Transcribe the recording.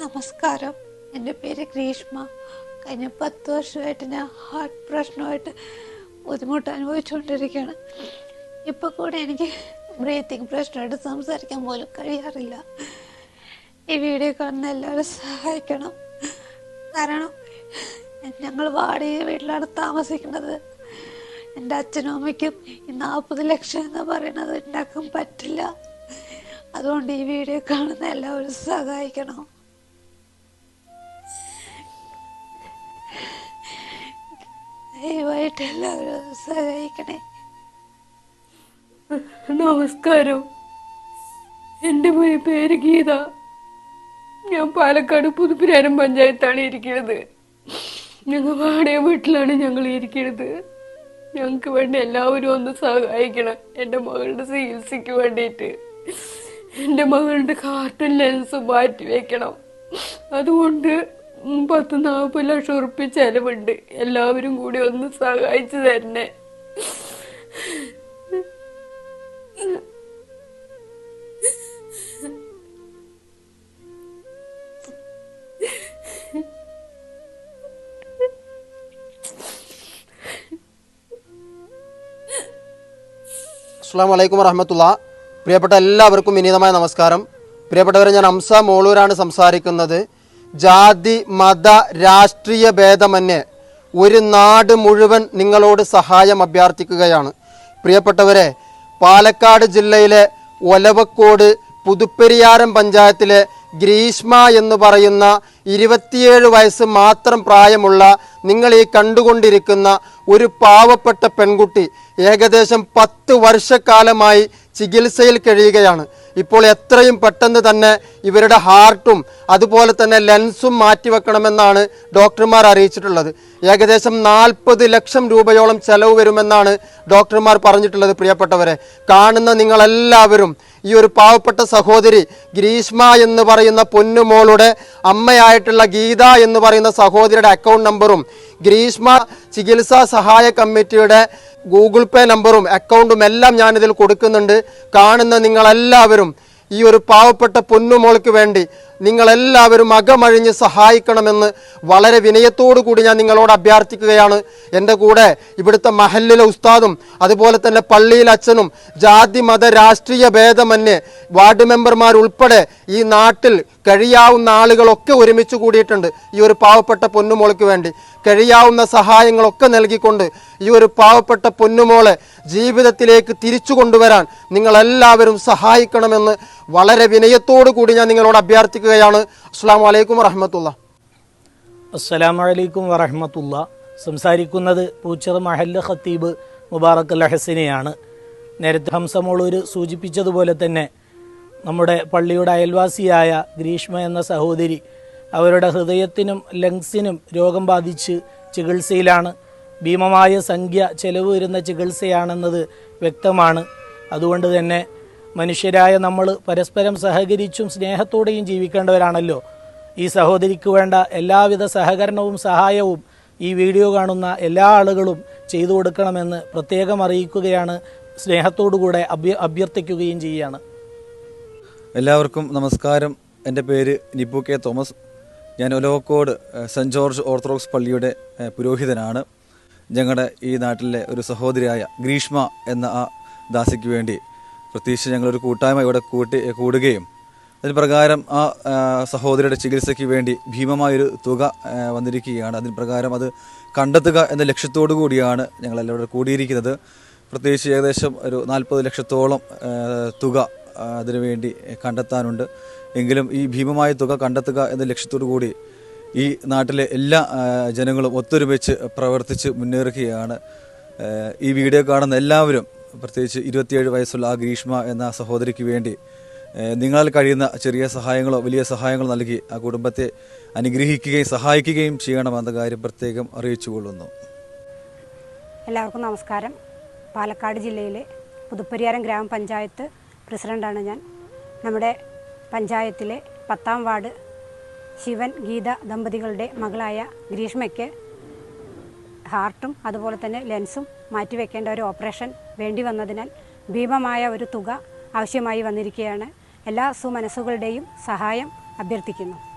നമസ്കാരം. എന്റെ പേര് ഗ്രീഷ്മ. കഴിഞ്ഞ പത്ത് വർഷമായിട്ട് ഞാൻ ഹാർട്ട് പ്രശ്നമായിട്ട് ബുദ്ധിമുട്ട് അനുഭവിച്ചുകൊണ്ടിരിക്കുകയാണ്. ഇപ്പോൾ കൂടെ എനിക്ക് ബ്രീത്തിങ് പ്രശ്നമായിട്ട് സംസാരിക്കാൻ പോലും കഴിയാറില്ല. ഈ വീഡിയോ കാണുന്ന എല്ലാവരും സഹായിക്കണം. കാരണം ഞങ്ങൾ വാടി വീട്ടിലാണ് താമസിക്കുന്നത്. എന്റെ അച്ഛനും അമ്മയ്ക്കും ഈ നാൽപ്പത് ലക്ഷം എന്ന് പറയുന്നത് ഉണ്ടാക്കാൻ പറ്റില്ല. അതുകൊണ്ട് ഈ വീഡിയോ കാണുന്ന എല്ലാവരും സഹായിക്കണം. ദയവായിട്ട് എല്ലാവരും സഹായിക്കണേ. നമസ്കാരം. എന്റെ പേര് ഗീത. ഞാൻ പാലക്കാട് പുതുപ്പിരാനം പഞ്ചായത്താണ് ഇരിക്കുന്നത്. ഞങ്ങൾ വാടക വീട്ടിലാണ് ഞങ്ങൾ ഇരിക്കുന്നത്. ഞങ്ങൾക്ക് വേണ്ടി എല്ലാവരും ഒന്ന് സഹായിക്കണം. എന്റെ മകളുടെ ചികിത്സയ്ക്ക് വേണ്ടിയിട്ട് എന്റെ മകളുടെ കാർട്ടൺ ലെൻസ് മാറ്റി വെക്കണം. അതുകൊണ്ട് പത്ത് നാൽപ്പത് ലക്ഷം ഉറുപ്പ്യ ചെലവുണ്ട്. എല്ലാവരും കൂടി ഒന്ന് സഹായിച്ചു തരണേ. അസ്സാം വലൈക്കും വറഹമത്തുള്ള. പ്രിയപ്പെട്ട എല്ലാവർക്കും വിനീതമായ നമസ്കാരം. പ്രിയപ്പെട്ടവരെ ഞാൻ അംസ മോളൂരാണ് സംസാരിക്കുന്നത്. ജാതി മത രാഷ്ട്രീയ ഭേദമന്യേ ഒരു നാട് മുഴുവൻ നിങ്ങളോട് സഹായം അഭ്യർത്ഥിക്കുകയാണ്. പ്രിയപ്പെട്ടവരെ പാലക്കാട് ജില്ലയിലെ ഒലവക്കോട് പുതുപ്പെരിയാരം പഞ്ചായത്തിലെ ഗ്രീഷ്മ എന്ന് പറയുന്ന ഇരുപത്തിയേഴ് വയസ്സ് മാത്രം പ്രായമുള്ള നിങ്ങൾ ഈ കണ്ടുകൊണ്ടിരിക്കുന്ന ഒരു പാവപ്പെട്ട പെൺകുട്ടി ഏകദേശം പത്ത് വർഷക്കാലമായി ചികിത്സയിൽ കഴിയുകയാണ്. ഇപ്പോൾ എത്രയും പെട്ടെന്ന് തന്നെ ഇവരുടെ ഹാർട്ടും അതുപോലെ തന്നെ ലെൻസും മാറ്റിവെക്കണമെന്നാണ് ഡോക്ടർമാർ അറിയിച്ചിട്ടുള്ളത്. ഏകദേശം നാൽപ്പത് ലക്ഷം രൂപയോളം ചെലവ് വരുമെന്നാണ് ഡോക്ടർമാർ പറഞ്ഞിട്ടുള്ളത് പ്രിയപ്പെട്ടവരെ. കാണുന്ന നിങ്ങളെല്ലാവരും ഈ ഒരു പാവപ്പെട്ട സഹോദരി ഗ്രീഷ്മ എന്ന് പറയുന്ന പൊന്നുമോളുടെ അമ്മയായിട്ടുള്ള ഗീത എന്ന് പറയുന്ന സഹോദരിയുടെ അക്കൗണ്ട് നമ്പറും ഗ്രീഷ്മ ചികിത്സാ സഹായ കമ്മിറ്റിയുടെ ഗൂഗിൾ പേ നമ്പറും അക്കൗണ്ടും എല്ലാം ഞാനിതിൽ കൊടുക്കുന്നുണ്ട്. കാണുന്ന നിങ്ങളെല്ലാവരും ഈ ഒരു പാവപ്പെട്ട പൊന്നുമോൾക്ക് വേണ്ടി നിങ്ങളെല്ലാവരും അകമഴിഞ്ഞ് സഹായിക്കണമെന്ന് വളരെ വിനയത്തോടു കൂടി ഞാൻ നിങ്ങളോട് അഭ്യർത്ഥിക്കുകയാണ്. എന്റെ കൂടെ ഇവിടുത്തെ മഹല്ലിലെ ഉസ്താദും അതുപോലെ തന്നെ പള്ളിയിലെ അച്ഛനും ജാതി മത രാഷ്ട്രീയ ഭേദമന്യേ വാർഡ് മെമ്പർമാർ ഉൾപ്പെടെ ഈ നാട്ടിൽ കഴിയാവുന്ന ആളുകളൊക്കെ ഒരുമിച്ച് കൂടിയിട്ടുണ്ട്. ഈ ഒരു പാവപ്പെട്ട പൊന്നുമോൾക്ക് വേണ്ടി കഴിയാവുന്ന സഹായങ്ങളൊക്കെ നൽകിക്കൊണ്ട് ഈ ഒരു പാവപ്പെട്ട പൊന്നുമോളെ ജീവിതത്തിലേക്ക് തിരിച്ചു കൊണ്ടുവരാൻ നിങ്ങളെല്ലാവരും സഹായിക്കണമെന്ന് വളരെ വിനയത്തോടു കൂടി ഞാൻ നിങ്ങളോട് അഭ്യർത്ഥിക്കുകയാണ് അസ്സാം വലൈക്കും വറഹമത്തുള്ള. അസ്സലാമലൈക്കും വറഹമത്തുള്ള. സംസാരിക്കുന്നത് പൂച്ചർ മഹല്ല ഖത്തീബ് മുബാറക് ലഹസിനെയാണ് ഹസനെയാണ്. നേരത്തെ ഹംസമോളൂർ സൂചിപ്പിച്ചതുപോലെ തന്നെ നമ്മുടെ പള്ളിയുടെ അയൽവാസിയായ ഗ്രീഷ്മ എന്ന സഹോദരി അവരുടെ ഹൃദയത്തിനും ലങ്സിനും രോഗം ബാധിച്ച് ചികിത്സയിലാണ്. ഭീമമായ സംഖ്യ ചെലവ് വരുന്ന ചികിത്സയാണെന്നത് വ്യക്തമാണ്. അതുകൊണ്ട് തന്നെ മനുഷ്യരായ നമ്മൾ പരസ്പരം സഹകരിച്ചും സ്നേഹത്തോടെയും ജീവിക്കേണ്ടവരാണല്ലോ. ഈ സഹോദരിക്ക് വേണ്ട എല്ലാവിധ സഹകരണവും സഹായവും ഈ വീഡിയോ കാണുന്ന എല്ലാ ആളുകളും ചെയ്തു കൊടുക്കണമെന്ന് പ്രത്യേകം അറിയിക്കുകയാണ്. സ്നേഹത്തോടുകൂടെ അഭ്യ അഭ്യർത്ഥിക്കുകയും ചെയ്യുകയാണ്. എല്ലാവർക്കും നമസ്കാരം. എന്റെ പേര് നിപ്പു കെ തോമസ്. ഞാൻ ഒലോക്കോട് സെന്റ് ജോർജ് ഓർത്തഡോക്സ് പള്ളിയുടെ പുരോഹിതനാണ്. ഞങ്ങളുടെ ഈ നാട്ടിലെ ഒരു സഹോദരിയായ ഗ്രീഷ്മ എന്ന ആ ദാസിക്ക് വേണ്ടി പ്രത്യേകിച്ച് ഞങ്ങളൊരു കൂട്ടായ്മ ഇവിടെ കൂട്ടി കൂടുകയും. അതിന് പ്രകാരം ആ സഹോദരിയുടെ ചികിത്സയ്ക്ക് വേണ്ടി ഭീമമായൊരു തുക വന്നിരിക്കുകയാണ്. അതിന് പ്രകാരം അത് കണ്ടെത്തുക എന്ന ലക്ഷ്യത്തോടു കൂടിയാണ് ഞങ്ങളെല്ലാവരും കൂടിയിരിക്കുന്നത്. പ്രത്യേകിച്ച് ഏകദേശം ഒരു നാൽപ്പത് ലക്ഷത്തോളം തുക അതിനുവേണ്ടി കണ്ടെത്താനുണ്ട്. എങ്കിലും ഈ ഭീമമായ തുക കണ്ടെത്തുക എന്ന ലക്ഷ്യത്തോടു കൂടി ഈ നാട്ടിലെ എല്ലാ ജനങ്ങളും ഒത്തൊരുമിച്ച് പ്രവർത്തിച്ച് മുന്നേറുകയാണ്. ഈ വീഡിയോ കാണുന്ന എല്ലാവരും പ്രത്യേകിച്ച് ഇരുപത്തിയേഴ് വയസ്സുള്ള ആ ഗ്രീഷ്മ എന്ന സഹോദരിക്ക് വേണ്ടി നിങ്ങളാൽ കഴിയുന്ന ചെറിയ സഹായങ്ങളോ വലിയ സഹായങ്ങളോ നൽകി ആ കുടുംബത്തെ അനുഗ്രഹിക്കുകയും സഹായിക്കുകയും ചെയ്യണമെന്ന കാര്യം പ്രത്യേകം അറിയിച്ചുകൊള്ളുന്നു. എല്ലാവർക്കും നമസ്കാരം. പാലക്കാട് ജില്ലയിലെ പുതുപ്പരിയാരം ഗ്രാമപഞ്ചായത്ത് പ്രസിഡന്റാണ് ഞാൻ. നമ്മുടെ പഞ്ചായത്തിലെ പത്താം വാർഡ് ശിവൻ ഗീത ദമ്പതികളുടെ മകളായ ഗ്രീഷ്മയ്ക്ക് ഹാർട്ടും അതുപോലെ തന്നെ ലെൻസും മാറ്റിവെക്കേണ്ട ഒരു ഓപ്പറേഷൻ വേണ്ടി വന്നതിനാൽ ഭീമമായ ഒരു തുക ആവശ്യമായി വന്നിരിക്കുകയാണ്. എല്ലാ സുമനസ്സുകളുടെയും സഹായം അഭ്യർത്ഥിക്കുന്നു.